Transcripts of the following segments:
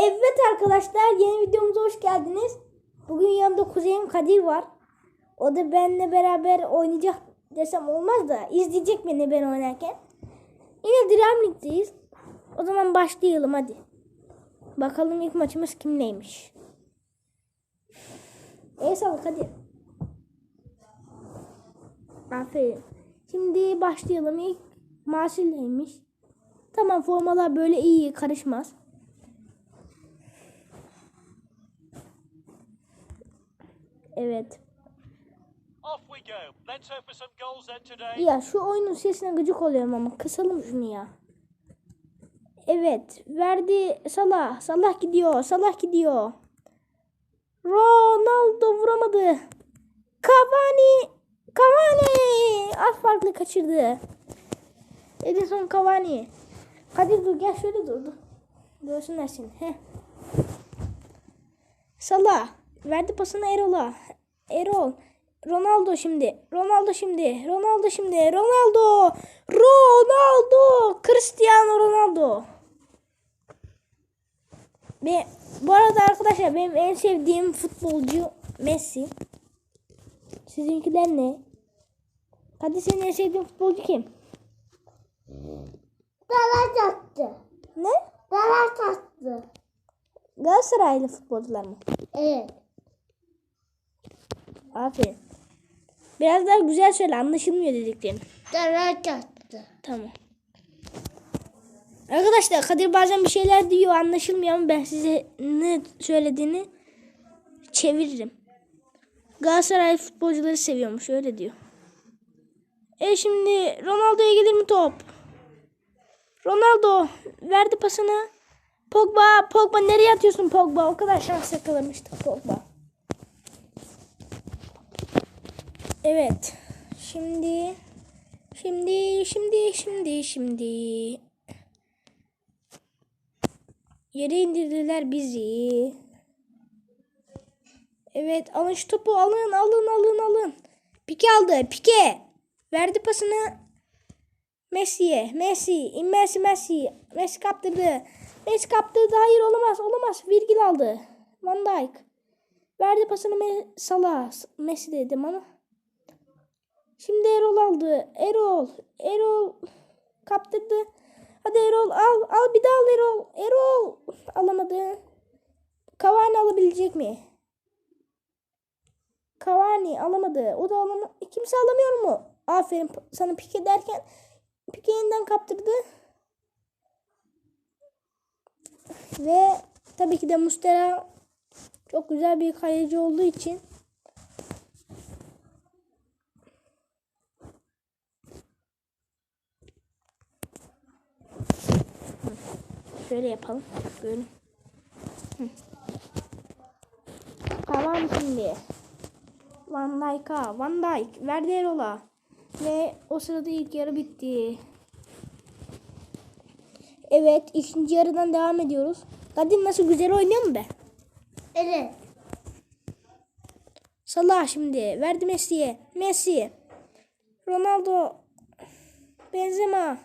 Evet arkadaşlar yeni videomuza hoş geldiniz. Bugün yanımda kuzenim Kadir var. O da benimle beraber oynayacak desem olmaz da izleyecek beni ben oynarken. Yine Dream League'deyiz. O zaman başlayalım hadi. Bakalım ilk maçımız kimleymiş. El sağlık hadi. Aferin. Şimdi başlayalım. İlk Marsil'deymiş. Tamam formalar böyle iyi karışmaz. Today. Ya şu oyunun sesine gıcık oluyorum ama kısalım şunu ya. Evet. Verdi Salah. Salah gidiyor. Salah gidiyor. Ronaldo vuramadı. Cavani. Cavani. Az farklı kaçırdı. Edison Cavani. Hadi dur gel şöyle dur. dur. Görsünler seni. Heh. Salah. Verdi pasını Erol'a. Erol. Ronaldo şimdi. Ronaldo şimdi. Ronaldo şimdi. Ronaldo. Ronaldo. Cristiano Ronaldo. Ve bu arada arkadaşlar benim en sevdiğim futbolcu Messi. Sizinkiler ne? Hadi senin en sevdiğin futbolcu kim? Attı. Ne? Attı. Galatasaraylı futbolcular mı? Evet. Aferin. Biraz daha güzel söyle anlaşılmıyor attı. Tamam. Arkadaşlar Kadir bazen bir şeyler diyor anlaşılmıyor ama ben size ne söylediğini çeviririm. Galatasaray futbolcuları seviyormuş öyle diyor. E şimdi Ronaldo'ya gelir mi top? Ronaldo verdi pasını. Pogba, Pogba nereye atıyorsun Pogba? O kadar şans yakalamıştı Pogba. Evet. Şimdi Şimdi, şimdi, şimdi, şimdi. Yere indirdiler bizi. Evet, alın şu topu, alın, alın, alın, alın. Pike aldı, Pike. Verdi pasını Messi'ye. Messi, Messi, Messi. Messi kaptırdı. Messi kaptırdı. Hayır olamaz, olamaz. Virgil aldı. Van Dijk. Verdi pasını Me Salah. Messi dedim ama. Şimdi Erol aldı. Erol. Erol kaptırdı. Hadi Erol al. Al bir daha al Erol. Erol alamadı. Cavani alabilecek mi? Cavani alamadı. O da alamadı. Kimse alamıyor mu? Aferin sana Pike derken Pike yeniden kaptırdı. Ve tabii ki de Mustera çok güzel bir kaleci olduğu için Şöyle yapalım. Böyle. Hı. Tamam şimdi. Van Dijk'a. Van Dijk. Verdi Erol'a. Ve o sırada ilk yarı bitti. Evet. ikinci yarıdan devam ediyoruz. Kadir nasıl güzel oynuyor mu be? Evet. Salah şimdi. Verdi Messi'ye. Messi. Ronaldo. Benzema.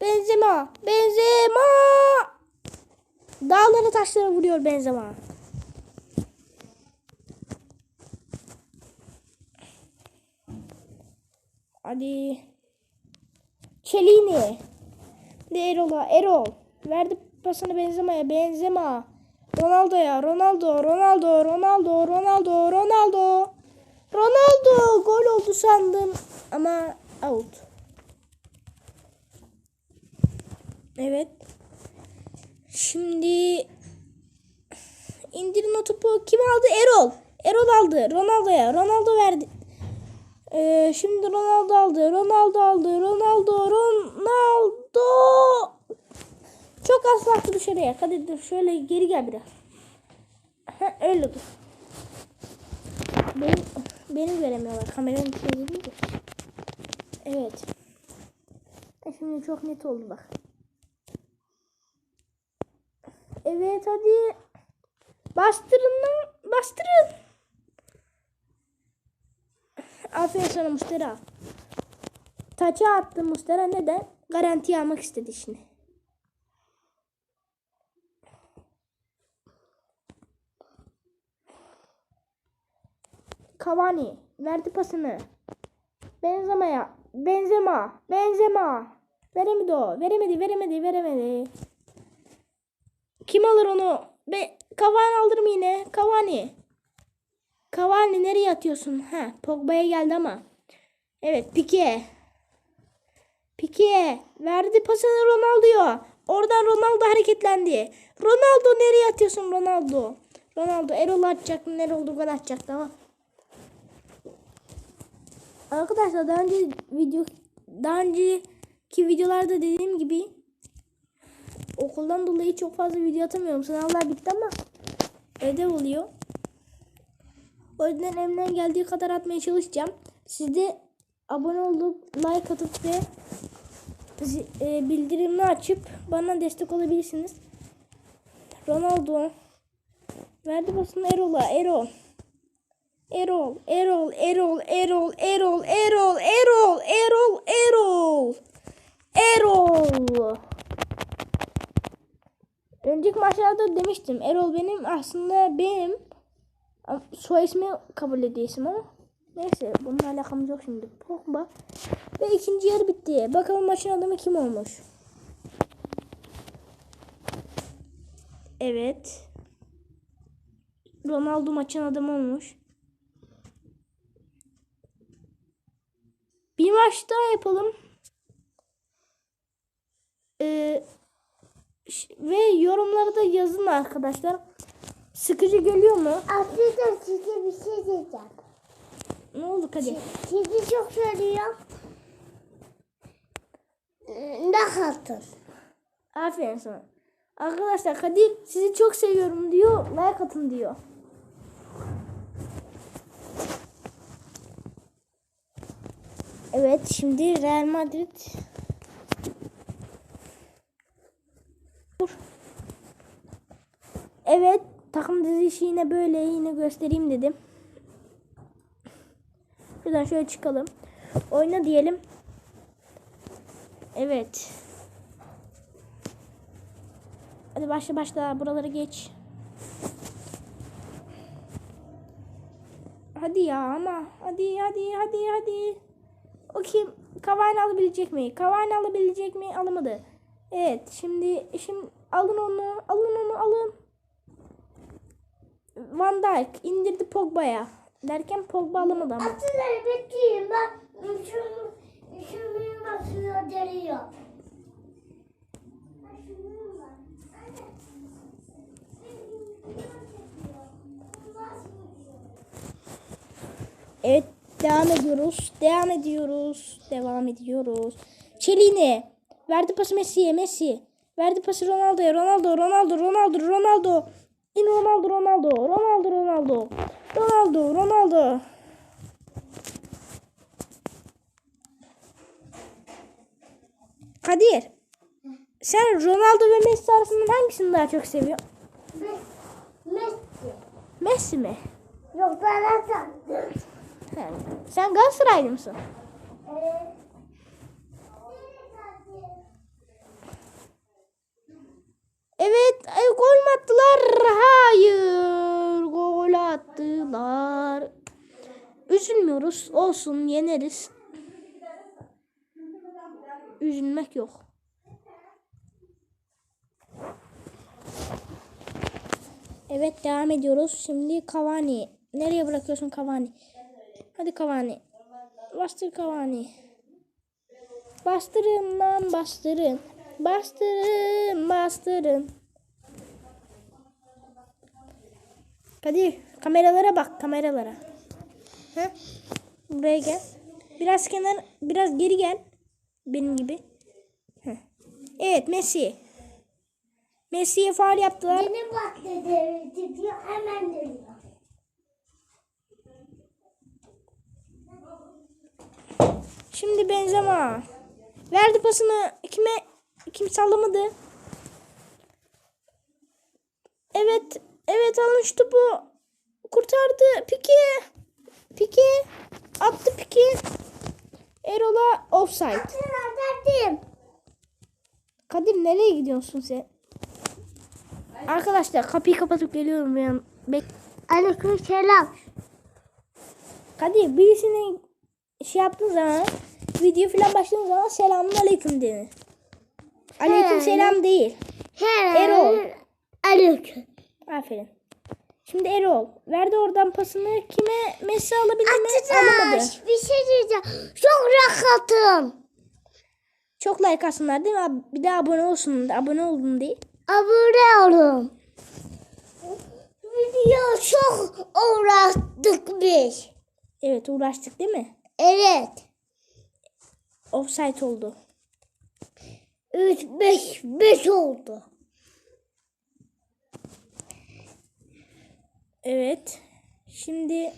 Benzema. Benzema. Dağları taşlara vuruyor Benzema. Hadi. Çelini. De Erol'a. Erol. Verdi pasını Benzema'ya. Benzema. Ronaldo'ya. Ronaldo. Ronaldo. Ronaldo. Ronaldo. Ronaldo. Ronaldo. Gol oldu sandım. Ama out. Evet. Şimdi indirin o topu. Kim aldı? Erol. Erol aldı. Ronaldo'ya. Ronaldo verdi. Ee, şimdi Ronaldo aldı. Ronaldo aldı. Ronaldo. Ronaldo. Çok az farklı dışarıya. Hadi dur şöyle geri gel biraz. Ha, öyle dur. Benim, benim göremiyorlar. Kameranın içine girince. Evet. Şimdi çok net oldu bak. Evet hadi. Bastırın lan. Bastırın. Aferin sana Mustera. Taça attı Mustera neden? Garanti almak istedi şimdi. Cavani verdi pasını. Benzema'ya. Benzema. Benzema. Veremedi o. Veremedi, veremedi, veremedi. Kim alır onu? Be Cavani alır mı yine? Cavani. Cavani nereye atıyorsun? Ha, Pogba'ya geldi ama. Evet, Pique. Pique verdi pasını Ronaldo'ya. Oradan Ronaldo hareketlendi. Ronaldo nereye atıyorsun Ronaldo? Ronaldo Erol atacaktı. Erol gol atacaktı ama. Arkadaşlar daha önce video daha önceki videolarda dediğim gibi okuldan dolayı çok fazla video atamıyorum. Sınavlar bitti ama ödev oluyor. O yüzden elimden geldiği kadar atmaya çalışacağım. Siz de abone olup like atıp ve e, bildirimini açıp bana destek olabilirsiniz. Ronaldo verdi basını Erol'a. Erol. Erol, Erol, Erol, Erol, Erol, Erol, Erol, Erol, Erol. Erol. Önceki maçlarda demiştim. Erol benim aslında benim soy ismi kabul ediyor isim ama neyse bununla alakamız yok şimdi. Pogba ve ikinci yarı bitti. Bakalım maçın adamı kim olmuş? Evet. Ronaldo maçın adamı olmuş. Bir maç daha yapalım. Ee, ve yorumlara da yazın arkadaşlar. Sıkıcı geliyor mu? Aslında size bir şey diyeceğim. Ne oldu Kadir? Sizi çok seviyorum. Ne hatır? Aferin sana. Arkadaşlar Kadir sizi çok seviyorum diyor. Like atın diyor. Evet şimdi Real Madrid Evet takım dizisi yine böyle yine göstereyim dedim. Şuradan şöyle çıkalım. Oyna diyelim. Evet. Hadi başla başla buraları geç. Hadi ya ama hadi hadi hadi hadi. O kim? Cavani alabilecek mi? Cavani alabilecek mi? Alamadı. Evet şimdi şimdi alın onu alın onu alın. Van Dijk indirdi Pogba'ya. Derken Pogba alamadı ama. Aslında bekleyeyim ben. Şunu, şunu basıyor geliyor. Evet devam ediyoruz. Devam ediyoruz. Devam ediyoruz. Çelini. Verdi pası Messi'ye. Messi. Verdi pası Ronaldo'ya. Ronaldo. Ronaldo. Ronaldo. Ronaldo. İn Ronaldo. Ronaldo. Ronaldo. Ronaldo. Ronaldo. Ronaldo. Kadir. Sen Ronaldo ve Messi arasından hangisini daha çok seviyorsun? Mes- Messi. Messi mi? Yok. He. Sen Galatasaraylı mısın? Evet. Evet, e, gol mü attılar? Hayır, gol attılar. Üzülmüyoruz, olsun, yeneriz. Üzülmek yok. Evet, devam ediyoruz. Şimdi Cavani. Nereye bırakıyorsun Cavani? Hadi Cavani. Bastır Cavani. Bastırın lan bastırın. Bastırın bastırın. Kadir kameralara bak kameralara. Ha? Buraya gel. Biraz kenar biraz geri gel. Benim gibi. Heh. Evet Messi. Messi'ye faul yaptılar. Benim bak dedi diyor hemen dönüyor. Şimdi Benzema. Verdi pasını kime? Kim sallamadı? Evet. Evet alın şu topu. Kurtardı. Pike. Pike. Attı Pike. Erol'a offside. Atattım. Kadir nereye gidiyorsun sen? Arkadaşlar kapıyı kapatıp geliyorum ben. Bek Aleyküm selam. Kadir birisine şey yaptığın zaman video falan başladığın zaman selamun aleyküm denir. Aleyküm selam değil. He. Erol. Aleyküm. Aferin. Şimdi Erol verdi oradan pasını kime Messi alabildi mi? Alamadı. Bir şey diyeceğim. Çok rahatım. Çok like atsınlar değil mi? Bir de abone olsun. Abone oldum değil. Abone olun. Video çok uğraştık biz. Evet uğraştık değil mi? Evet. Offside oldu. 3 5 5 oldu. Evet. Şimdi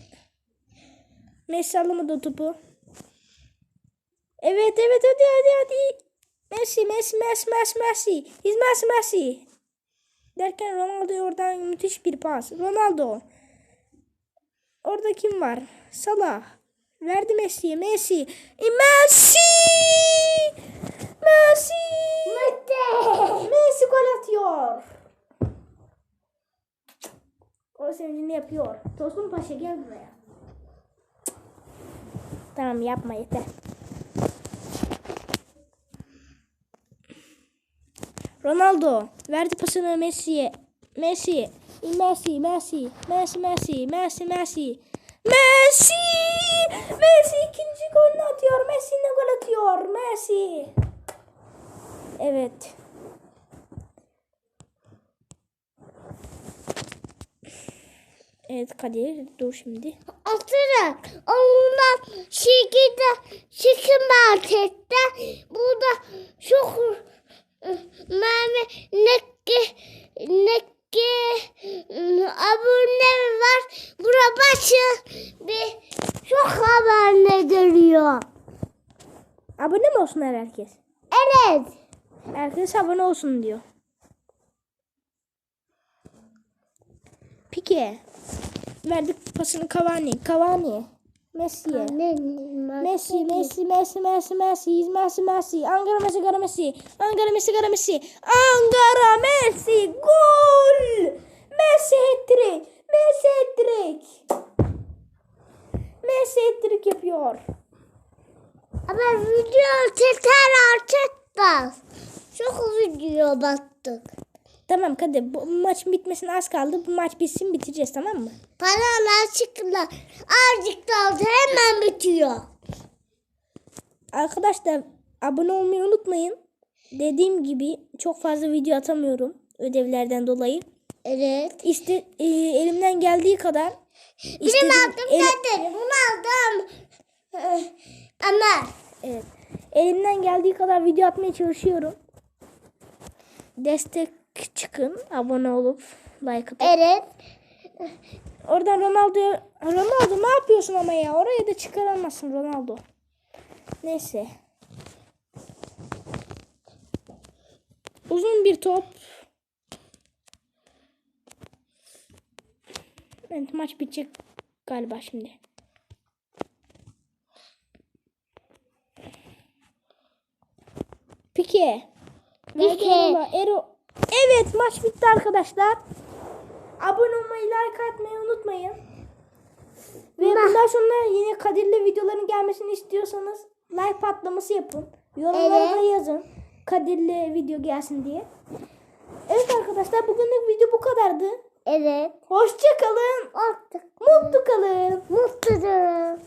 Messi alamadı topu. Evet evet hadi hadi hadi. Messi Messi Messi Messi Messi. He's Messi Messi. Derken Ronaldo oradan müthiş bir pas. Ronaldo. Orada kim var? Salah. Verdi Messi'ye. Messi. E, Messi! Messi! Messi gol atıyor. O sevincini yapıyor. Tosun Paşa gel buraya. Tamam yapma yeter. Ronaldo verdi pasını Messi'ye. Messi. Messi, Messi, Messi, Messi, Messi, Messi. Messi! Messi ikinci golünü atıyor. Messi ne gol atıyor? Messi. Evet. Evet Kadir dur şimdi. Oturun. Onunla şekilde şekim markette burada çok ıı, mermi nekke nekke ıı, abone var. Bura başı bir çok haber ne görüyor. Abone mi olsunlar herkes? Evet. Herkes abone olsun diyor. Pike. Verdik pasını Cavani. Cavani. Messi'ye. Messi, Messi, Messi, Messi, Messi, Messi, Messi, Ankara Messi, Gara Messi, Ankara Messi, Gara Messi, Ankara Messi, gol! Messi hat-trick, Messi hat-trick. Messi hat-trick yapıyor. Ama video tekrar artık bas. Çok video baktık. Tamam Kadir bu maçın bitmesine az kaldı. Bu maç bitsin bitireceğiz tamam mı? Paralar çıktılar. Azıcık kaldı hemen bitiyor. Arkadaşlar abone olmayı unutmayın. Dediğim gibi çok fazla video atamıyorum ödevlerden dolayı. Evet. İşte e, elimden geldiği kadar Benim aldım el- zaten. Bunu aldım. Ama evet. Elimden geldiği kadar video atmaya çalışıyorum. Destek çıkın. Abone olup like atıp. evet. Oradan Ronaldo'ya Ronaldo ne yapıyorsun ama ya? Oraya da çıkaramazsın Ronaldo. Neyse. Uzun bir top. Evet maç bitecek galiba şimdi. Pike. Pike. Ero. Evet maç bitti arkadaşlar. Abone olmayı, like atmayı unutmayın. Ve bundan sonra yine Kadir'le videoların gelmesini istiyorsanız like patlaması yapın. Yorumlara da Evet. yazın. Kadir'le video gelsin diye. Evet arkadaşlar bugünlük video bu kadardı. Evet. Hoşça kalın. Artık Mutlu kalın. mutludur.